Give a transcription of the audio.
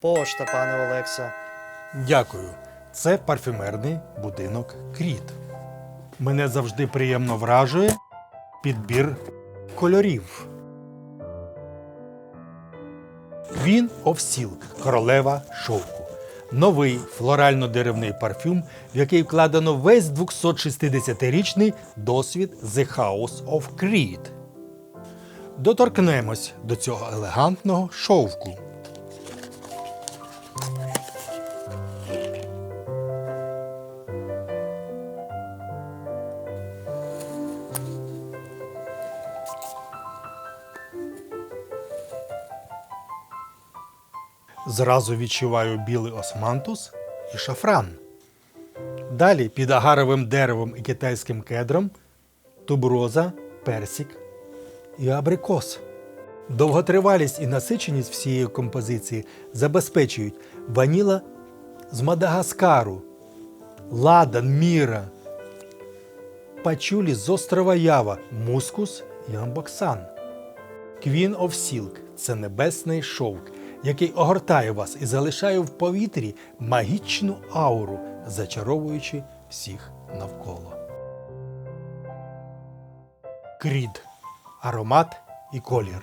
Пошта, пане Олекса. Дякую. Це парфюмерний будинок Кріт. Мене завжди приємно вражує підбір кольорів. Він Silk, королева шовку. Новий флорально-деревний парфюм, в який вкладено весь 260-річний досвід The House of Creed. Доторкнемось до цього елегантного шовку. Зразу відчуваю білий османтус і шафран. Далі під агаровим деревом і китайським кедром туброза, персик і абрикос. Довготривалість і насиченість всієї композиції забезпечують ваніла з Мадагаскару, ладан, міра, пачулі з острова Ява, мускус і амбоксан. Of Silk – це небесний шовк, який огортає вас і залишає в повітрі магічну ауру, зачаровуючи всіх навколо. Крід аромат і колір.